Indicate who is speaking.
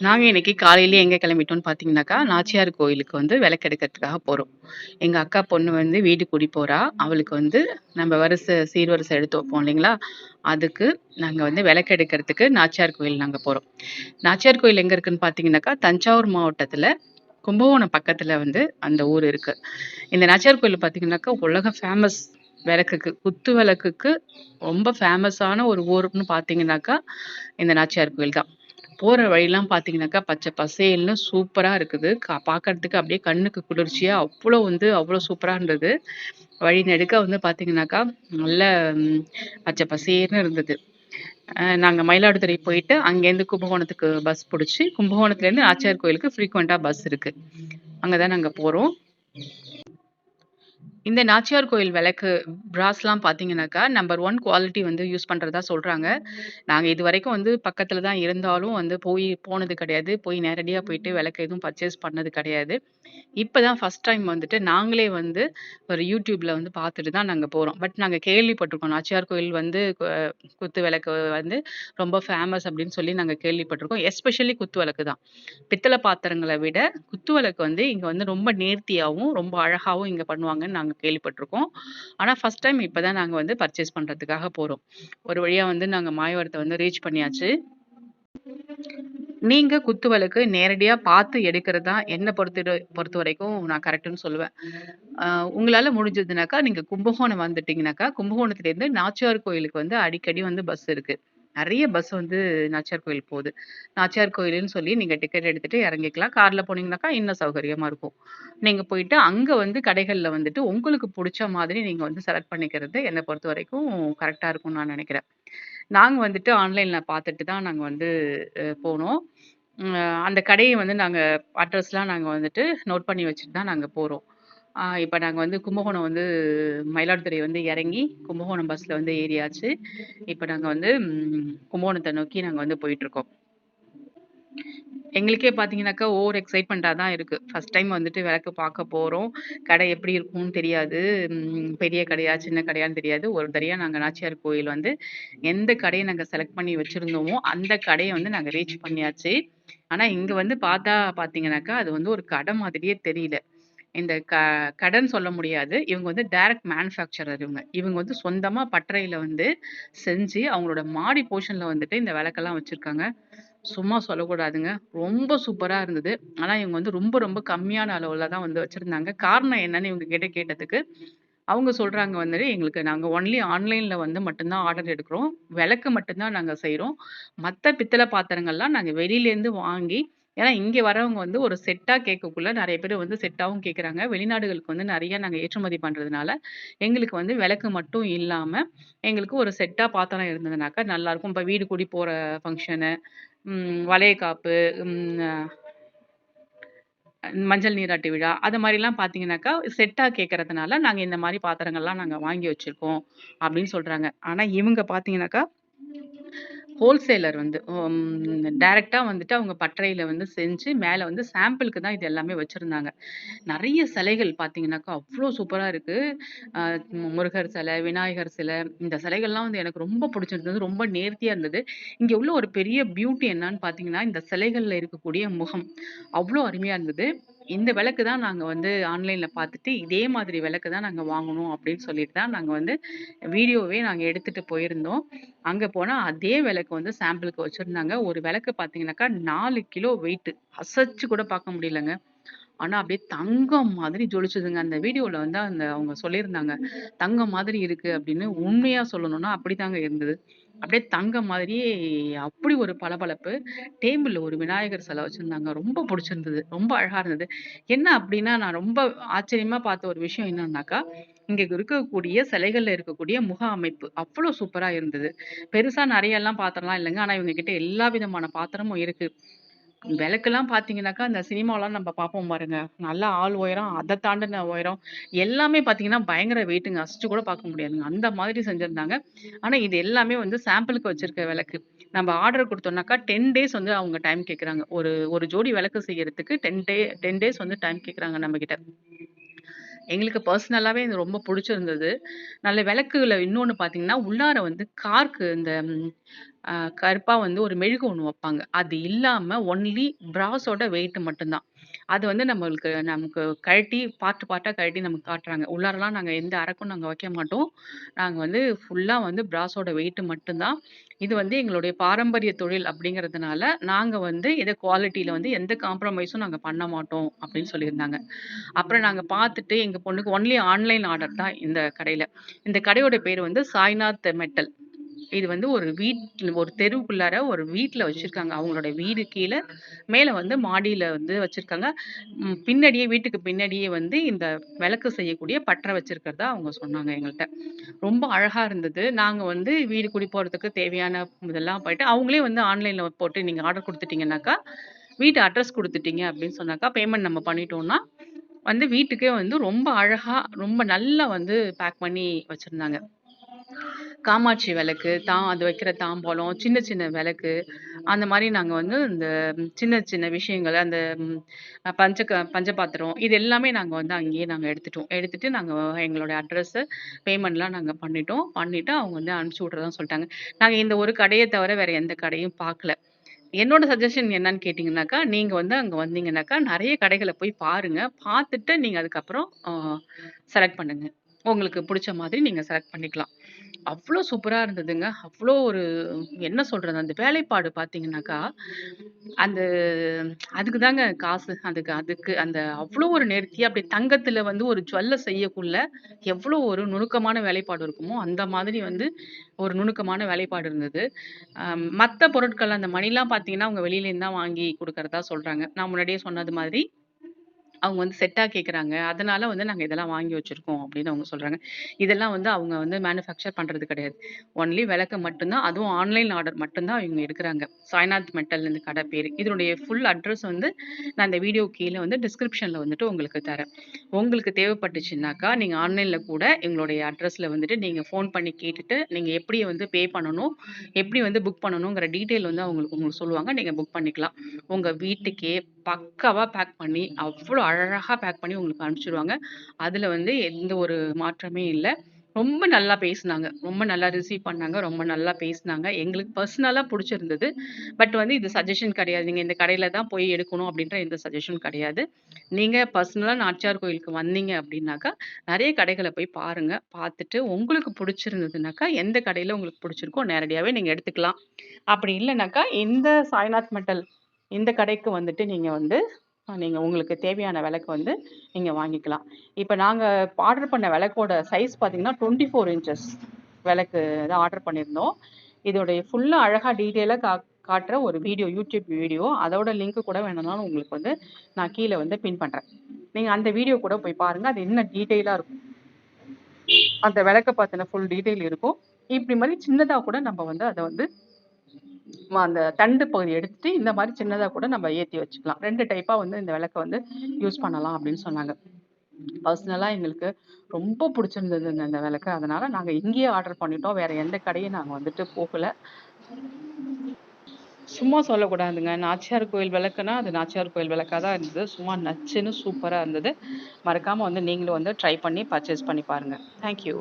Speaker 1: நாங்க இன்னைக்கு காலையிலேயே எங்க கிளம்பிட்டோம்னு பார்த்தீங்கன்னாக்கா, நாச்சியார் கோயிலுக்கு வந்து விளக்கு எடுக்கிறதுக்காக போறோம். எங்க அக்கா பொண்ணு வந்து வீடு குடி போறா. அவளுக்கு வந்து நம்ம வரிசை சீர்வரிசை எடுத்து வைப்போம் இல்லைங்களா? அதுக்கு நாங்க வந்து விளக்கு எடுக்கிறதுக்கு நாச்சியார் கோயில் நாங்க போறோம். நாச்சியார் கோயில் எங்க இருக்குன்னு பார்த்தீங்கன்னாக்கா, தஞ்சாவூர் மாவட்டத்துல கும்பகோணம் பக்கத்துல வந்து அந்த ஊர் இருக்கு. இந்த நாச்சியார் கோயில் பார்த்தீங்கன்னாக்கா, உலக ஃபேமஸ் விளக்குக்கு குத்து விளக்குக்கு ரொம்ப ஃபேமஸான ஒரு ஊருன்னு பார்த்தீங்கன்னாக்கா, இந்த நாச்சியார் கோயில் தான். போற வழிலாம் பார்த்தீங்கன்னாக்கா, பச்சை பசேல்னு சூப்பரா இருக்குது. பாக்குறதுக்கு அப்படியே கண்ணுக்கு குளிர்ச்சியா அவ்வளவு வந்து அவ்வளவு சூப்பரா இருந்தது. வழி நெடுக்க வந்து பார்த்தீங்கன்னாக்கா, நல்ல பச்சை பசேர்னு இருந்தது. அ நாங்க மயிலாடுதுறை போயிட்டு, அங்கேருந்து கும்பகோணத்துக்கு பஸ் புடிச்சு, கும்பகோணத்துலேருந்து ஆச்சார் கோயிலுக்கு ஃப்ரீக்வென்ட்டா பஸ் இருக்கு. அங்கதான் நாங்க போறோம். இந்த நாச்சியார் கோயில் விளக்கு பிராஸ்லாம் பார்த்தீங்கன்னாக்கா, நம்பர் ஒன் குவாலிட்டி வந்து யூஸ் பண்ணுறதா சொல்கிறாங்க நாங்கள் இது வரைக்கும் வந்து பக்கத்தில் தான் இருந்தாலும் வந்து போய் போனது கிடையாது. போய் நேரடியாக போயிட்டு விளக்கு எதுவும் பர்ச்சேஸ் பண்ணது கிடையாது. இப்போ தான் ஃபஸ்ட் டைம் வந்துட்டு நாங்களே வந்து ஒரு யூடியூப்ல வந்து பார்த்துட்டு தான் நாங்கள் போகிறோம் பட் நாங்கள் கேள்விப்பட்டிருக்கோம். நாச்சியார் கோயில் வந்து கு குத்து விளக்கு வந்து ரொம்ப ஃபேமஸ் அப்படின்னு சொல்லி நாங்கள் கேள்விப்பட்டிருக்கோம். எஸ்பெஷலி குத்து விளக்கு தான். பித்தளை பாத்திரங்களை விட குத்து விளக்கு வந்து இங்கே வந்து ரொம்ப நேர்த்தியாகவும் ரொம்ப அழகாகவும் இங்கே பண்ணுவாங்கன்னு நாங்கள் கேள்விப்பட்டிருக்கோம். ஆனால் ஃபர்ஸ்ட் டைம் இப்போ தான் நாங்கள் வந்து பர்ச்சேஸ் பண்றதுக்காக போகிறோம் ஒரு வழியா வந்து நாங்கள் மாயவரத்தை வந்து ரீச் பண்ணியாச்சு. நீங்க குத்துவலுக்கு நேரடியாக நேரடியா பார்த்து எடுக்கிறது தான் என்ன பொறுத்த வரைக்கும் நான் கரெக்ட்டுன்னு சொல்லுவேன். உங்களால் உங்களால முடிஞ்சதுனாக்கா, நீங்க கும்பகோணம் வந்துட்டீங்கனாக்கா, கும்பகோணத்துலேருந்து நாச்சியார் கோயிலுக்கு வந்து அடிக்கடி வந்து பஸ் இருக்கு. நிறைய பஸ் வந்து நாச்சியார் கோயில் போகுது. நாச்சியார் கோயிலுன்னு சொல்லி நீங்க டிக்கெட் எடுத்துட்டு இறங்கிக்கலாம். கார்ல போனீங்கனாக்கா, இன்னும் சௌகரியமா இருக்கும். நீங்க போயிட்டு அங்க வந்து கடைகள்ல வந்துட்டு உங்களுக்கு பிடிச்ச மாதிரி நீங்க வந்து செலக்ட் பண்ணிக்கிறது என்னை பொறுத்த வரைக்கும் கரெக்டாக இருக்கும்னு நான் நினைக்கிறேன் நாங்க வந்துட்டு ஆன்லைன்ல பார்த்துட்டு தான் நாங்க வந்து அ போனோம். ம் அந்த கடைய வந்து நாங்க அட்ரஸ்லாம் நாங்க வந்துட்டு நோட் பண்ணி வச்சுட்டு தான் நாங்க போறோம். ஆ இப்ப நாங்க வந்து கும்பகோணம் வந்து மயிலாடுதுறை வந்து இறங்கி, கும்பகோணம் பஸ்ல வந்து ஏறியாச்சு. இப்ப நாங்க வந்து ம் கும்பகோணத்த நோக்கி நாங்க வந்து போயிட்டுருக்கோம். எங்களுக்கே பார்த்தீங்கன்னாக்கா, ஓவர் எக்ஸைட்மெண்ட்டாக தான் இருக்குது ஃபர்ஸ்ட் டைம் வந்துட்டு விளக்கு பார்க்க போகிறோம் கடை எப்படி இருக்கும்னு தெரியாது. பெரிய கடையா, சின்ன கடையான்னு தெரியாது. ஒரு தடவையா நாங்கள் நாச்சியார் கோயில் வந்து எந்த கடையை நாங்கள் செலக்ட் பண்ணி வச்சுருந்தோமோ அந்த கடையை வந்து நாங்கள் ரீச் பண்ணியாச்சு. ஆனால் இங்கே வந்து பார்த்தா பார்த்தீங்கன்னாக்கா, அது வந்து ஒரு கடை மாதிரியே தெரியல. இந்த க கடன் சொல்ல முடியாது. இவங்க வந்து டைரக்ட் மேனுஃபேக்சரர் இவங்க. இவங்க வந்து சொந்தமாக பட்டறையில் வந்து செஞ்சு, அவங்களோட மாடி போர்ஷனில் வந்துட்டு இந்த விளக்கெல்லாம் வச்சுருக்காங்க சும்மா சொல்லக்கூடாதுங்க. ரொம்ப சூப்பரா இருந்தது. ஆனா இவங்க வந்து ரொம்ப ரொம்ப கம்மியான அளவுல தான் வந்து வச்சிருந்தாங்க. காரணம் என்னன்னு இவங்க கிட்ட கேட்டதுக்கு, அவங்க சொல்றாங்க வந்துட்டு, "எங்களுக்கு நாங்க ஒன்லி ஆன்லைன்ல வந்து மட்டும்தான் ஆர்டர் எடுக்கிறோம். விளக்கு மட்டும்தான் நாங்கள் நாங்க மற்ற பித்தளை பாத்திரங்கள்லாம் நாங்க வெளியிலேருந்து வாங்கி" ஏன்னா இங்கே வரவங்க வந்து ஒரு செட்டாக கேட்கக்குள்ள நிறைய பேர் வந்து செட்டாகவும் கேட்குறாங்க. வெளிநாடுகளுக்கு வந்து நிறையா நாங்கள் ஏற்றுமதி பண்ணுறதுனால எங்களுக்கு வந்து விளக்கு மட்டும் இல்லாமல் எங்களுக்கு ஒரு செட்டாக பாத்திரம் இருந்ததுனாக்கா நல்லாயிருக்கும் இப்போ வீடு கூடி போகிற ஃபங்க்ஷனு வளையக்காப்பு, மஞ்சள் நீராட்டு விழா, அது மாதிரிலாம் பார்த்தீங்கன்னாக்கா, செட்டா கேட்கறதுனால, நாங்க இந்த மாதிரி பாத்திரங்கள்லாம் நாங்க வாங்கி வச்சிருக்கோம், அப்படின்னு சொல்றாங்க. ஆனா இவங்க பார்த்தீங்கன்னாக்கா, ஹோல்சேலர் வந்து ம் வந்துட்டு அவங்க பட்டறையில வந்து செஞ்சு, மேல வந்து சாம்பிளுக்கு தான் இது எல்லாமே வச்சிருந்தாங்க. நிறைய சிலைகள் பார்த்தீங்கன்னாக்கா, அவ்வளோ சூப்பரா இருக்கு. முருகர் சிலை, விநாயகர் சிலை, இந்த சிலைகள்லாம் வந்து எனக்கு ரொம்ப பிடிச்சிருந்தது ரொம்ப நேர்த்தியா இருந்தது. இங்க உள்ள ஒரு பெரிய பியூட்டி என்னன்னு பார்த்தீங்கன்னா, இந்த சிலைகள்ல இருக்கக்கூடிய முகம். அவ்வளோ அருமையா இருந்தது. இந்த விளக்கு தான் நாங்கள் வந்து ஆன்லைனில் பார்த்துட்டு, இதே மாதிரி விளக்கு தான் நாங்கள் வாங்கணும் அப்படின்னு சொல்லிட்டு தான் நாங்கள் வந்து வீடியோவே நாங்கள் எடுத்துட்டு போயிருந்தோம். அங்கே போனால் அதே விளக்கு வந்து சாம்பிளுக்கு வச்சுருந்தாங்க ஒரு விளக்கு பார்த்தீங்கன்னாக்கா, நாலு கிலோ வெயிட். அசைச்சு கூட பார்க்க முடியலங்க. ஆனால் அப்படியே தங்கம் மாதிரி ஜொலிச்சதுங்க அந்த வீடியோவில் வந்து அந்த அவங்க சொல்லியிருந்தாங்க. தங்கம் மாதிரி இருக்குது அப்படின்னு. உண்மையாக சொல்லணும்னா அப்படிதாங்க இருந்தது. அப்படியே தங்கம் மாதிரியே அப்படி ஒரு பளபளப்பு. டேபிள்ல ஒரு விநாயகர் சிலை வச்சிருந்தாங்க. ரொம்ப புடிச்சிருந்தது. ரொம்ப அழகா இருந்தது. என்ன அப்படின்னா, நான் ரொம்ப ஆச்சரியமா பார்த்த ஒரு விஷயம் என்னன்னாக்கா, இங்க இருக்கக்கூடிய சிலைகள்ல இருக்கக்கூடிய முக அமைப்பு. அவ்வளவு சூப்பரா இருந்தது. பெருசா நிறைய எல்லாம் பாத்திரம்லாம் இல்லங்க. ஆனா இவங்க கிட்ட எல்லா விதமான பாத்திரமும் இருக்கு. விளக்கெல்லாம் பார்த்தீங்கன்னாக்கா, அந்த சினிமாலாம் நம்ம பார்ப்போம் பாருங்க. நல்லா ஆள் உயரம், அத தாண்டுன உயரம். எல்லாமே பார்த்தீங்கன்னா, பயங்கர வெயிட்டுங்க. அசச்சு கூட பார்க்க முடியாதுங்க. அந்த மாதிரி செஞ்சிருந்தாங்க. ஆனா இது எல்லாமே வந்து சாம்பிளுக்கு வச்சிருக்க விளக்கு. நம்ம ஆர்டர் குடுத்தோம்னாக்கா 10 டேஸ் வந்து அவங்க டைம் கேட்குறாங்க. ஒரு ஒரு ஜோடி விளக்கு செய்யறதுக்கு 10 டே 10 டேஸ் வந்து டைம் கேட்குறாங்க நம்மகிட்ட. எங்களுக்கு பர்சனலாவே இது ரொம்ப புடிச்சிருந்தது. நல்ல விளக்குல இன்னொன்னு பார்த்தீங்கன்னா, உள்ளார வந்து கார்க்கு இந்த கருப்பாக வந்து ஒரு மெழுகு ஒன்று வைப்பாங்க அது இல்லாமல் ஒன்லி பிராஸோட வெயிட் மட்டும்தான் அது வந்து நம்மளுக்கு நமக்கு கழட்டி பாட்டு பாட்டாக கழட்டி நமக்கு காட்டுறாங்க. உள்ளாரெல்லாம் நாங்கள் எந்த அரக்கும் நாங்கள் வைக்க மாட்டோம். நாங்கள் வந்து ஃபுல்லாக வந்து பிராஸோட வெயிட் மட்டும்தான் இது வந்து எங்களுடைய பாரம்பரிய தொழில் அப்படிங்கிறதுனால, நாங்கள் வந்து எதை குவாலிட்டியில் வந்து எந்த காம்ப்ரமைஸும் நாங்கள் பண்ண மாட்டோம் அப்படின்னு சொல்லியிருந்தாங்க. அப்புறம் நாங்கள் பார்த்துட்டு எங்கள் பொண்ணுக்கு ஒன்லி ஆன்லைன் ஆர்டர் தான் இந்த கடையில் இந்த கடையோட பேர் வந்து சாய்நாத் மெட்டல். இது வந்து ஒரு வீட் ஒரு தெருவுக்குள்ளார ஒரு வீட்டில் வச்சுருக்காங்க. அவங்களோட வீடு கீழே மேலே வந்து மாடியில் வந்து வச்சுருக்காங்க. பின்னாடியே வீட்டுக்கு பின்னாடியே வந்து இந்த விளக்கு செய்யக்கூடிய பற்ற வச்சுருக்கிறதா அவங்க சொன்னாங்க எங்கள்கிட்ட ரொம்ப அழகாக இருந்தது. நாங்கள் வந்து வீடு குடி போகிறதுக்கு தேவையான இதெல்லாம் போயிட்டு அவங்களே வந்து ஆன்லைனில் போட்டு நீங்கள் ஆர்டர் கொடுத்துட்டீங்கன்னாக்கா வீட்டு அட்ரஸ் கொடுத்துட்டீங்க அப்படின்னு சொன்னாக்கா, பேமெண்ட் நம்ம பண்ணிட்டோம்னா, வந்து வீட்டுக்கே வந்து ரொம்ப அழகாக ரொம்ப நல்லா வந்து பேக் பண்ணி வச்சுருந்தாங்க. காமாட்சி விளக்கு, தான் அது வைக்கிற தாம்பாளம், சின்ன சின்ன விளக்கு, அந்த மாதிரி நாங்கள் வந்து இந்த சின்ன சின்ன விஷயங்கள் அந்த பஞ்ச க பஞ்ச பாத்திரம் இது எல்லாமே நாங்கள் வந்து அங்கேயே நாங்கள் எடுத்துட்டோம். எடுத்துட்டு நாங்கள் எங்களோட அட்ரஸ்ஸு பேமெண்ட்லாம் நாங்கள் பண்ணிட்டோம். பண்ணிட்டு அவங்க வந்து அனுப்பிச்சி விட்றதா சொல்லிட்டாங்க நாங்கள் இந்த ஒரு கடையை தவிர வேற எந்த கடையும் பார்க்கல. என்னோட சஜஷன் என்னன்னு கேட்டிங்கனாக்கா நீங்கள் வந்து அங்கே வந்தீங்கன்னாக்கா, நிறைய கடைகளை போய் பாருங்க. பார்த்துட்டு நீங்கள் அதுக்கப்புறம் செலக்ட் பண்ணுங்கள் உங்களுக்கு பிடிச்ச மாதிரி நீங்கள் செலக்ட் பண்ணிக்கலாம். அவ்வளோ சூப்பராக இருந்ததுங்க. அவ்வளோ ஒரு என்ன சொல்கிறது அந்த வேலைப்பாடு பார்த்தீங்கன்னாக்கா, அந்த அதுக்கு தாங்க காசு. அதுக்கு அதுக்கு அந்த அவ்வளோ ஒரு நேர்த்தியாக அப்படி தங்கத்தில் வந்து ஒரு ஜுவல்லை செய்யக்குள்ள, எவ்வளோ ஒரு நுணுக்கமான வேலைப்பாடு இருக்குமோ, அந்த மாதிரி வந்து ஒரு நுணுக்கமான வேலைப்பாடு இருந்தது. மற்ற பொருட்கள் அந்த மணிலாம் பார்த்தீங்கன்னா, அவங்க வெளியிலேருந்து தான் வாங்கி கொடுக்கறதா சொல்கிறாங்க நான் முன்னாடியே சொன்னது மாதிரி, அவங்க வந்து செட்டா கேட்குறாங்க. அதனால வந்து நாங்க இதெல்லாம் வாங்கி வச்சிருக்கோம் அப்படின்னு அவங்க சொல்றாங்க. இதெல்லாம் வந்து அவங்க வந்து மேனுஃபேக்சர் பண்றது கிடையாது. ஒன்லி விளக்கு மட்டும் தான். அதுவும் ஆன்லைன் ஆர்டர் மட்டும் தான் இவங்க எடுக்குறாங்க. சாய்நாத் மெட்டல் இந்த கடை பேரு. இதனுடைய ஃபுல் அட்ரஸ் வந்து நான் இந்த வீடியோ கீழ வந்து டிஸ்கிரிப்ஷன்ல வந்துட்டு உங்களுக்கு தரேன். உங்களுக்கு தேவைப்பட்டுச்சுன்னாக்கா, நீங்க ஆன்லைன்ல கூட எங்களுடைய அட்ரஸ்ல வந்துட்டு நீங்க ஃபோன் பண்ணி கேட்டுட்டு, நீங்க எப்படி வந்து பே பண்ணணும், எப்படி வந்து புக் பண்ணணுங்கிற டீட்டெயில் வந்து அவங்களுக்கு உங்களுக்கு சொல்லுவாங்க. நீங்க புக் பண்ணிக்கலாம். உங்க வீட்டுக்கே பக்காவா பேக் பண்ணி, அவ்ளோ அழகாக பேக் பண்ணி உங்களுக்கு அனுப்பிச்சிடுவாங்க அதில் வந்து எந்த ஒரு மாற்றமே இல்லை ரொம்ப நல்லா பேசுனாங்க. ரொம்ப நல்லா ரிசீவ் பண்ணாங்க. ரொம்ப நல்லா பேசுனாங்க. எங்களுக்கு பர்சனலாக பிடிச்சிருந்தது பட் வந்து இது சஜஷன் கிடையாது. நீங்கள் இந்த கடையில் தான் போய் எடுக்கணும் அப்படின்ற எந்த சஜஷன் கிடையாது. நீங்கள் பர்சனலாக நாச்சியார் கோயிலுக்கு வந்தீங்க அப்படின்னாக்கா, நிறைய கடைகளை போய் பாருங்கள் பார்த்துட்டு உங்களுக்கு பிடிச்சிருந்ததுனாக்கா எந்த கடையில் உங்களுக்கு பிடிச்சிருக்கோ நேரடியாகவே நீங்கள் எடுத்துக்கலாம். அப்படி இல்லைனாக்கா இந்த சாய்நாத் மெட்டல் இந்த கடைக்கு வந்துட்டு நீங்கள் வந்து நீங்கள் உங்களுக்கு தேவையான விளக்கு வந்து நீங்கள் வாங்கிக்கலாம். இப்போ நாங்கள் ஆர்டர் பண்ண விளக்கோட சைஸ் பார்த்தீங்கன்னா, 24 இன்ச்சஸ் விளக்கு தான் ஆர்டர் பண்ணியிருந்தோம். இதோடைய ஃபுல்லாக அழகாக டீட்டெயிலாக கா காட்டுற ஒரு வீடியோ யூடியூப் வீடியோ. அதோட லிங்க் கூட வேணும்னாலும் உங்களுக்கு வந்து நான் கீழே வந்து பின் பண்ணுறேன் நீங்கள் அந்த வீடியோ கூட போய் பாருங்கள் அது இன்னும் டீட்டெயிலாக இருக்கும். அந்த விளக்க பத்தின ஃபுல் டீட்டெயில் இருக்கும். இப்படி மாதிரி சின்னதாக கூட நம்ம வந்து அதை வந்து அந்த தண்டு பகுதி எடுத்துட்டு, இந்த மாதிரி சின்னதாக கூட நம்ம ஏற்றி வச்சுக்கலாம். ரெண்டு டைப்பாக வந்து இந்த விளக்க வந்து யூஸ் பண்ணலாம் அப்படின்னு சொன்னாங்க. பர்சனலாக எங்களுக்கு ரொம்ப பிடிச்சிருந்தது அந்த விளக்கு. அதனால நாங்கள் இங்கேயே ஆர்டர் பண்ணிட்டோம். வேற எந்த கடையும் நாங்கள் வந்துட்டு போகல. சும்மா சொல்லக்கூடாதுங்க. நாச்சியார் கோயில் விளக்குனா, அது நாச்சியார் கோயில் விளக்காக தான் இருந்தது. சும்மா நச்சுன்னு சூப்பராக இருந்தது. மறக்காமல் வந்து நீங்களும் வந்து ட்ரை பண்ணி பர்ச்சேஸ் பண்ணி பாருங்கள் தேங்க் யூ.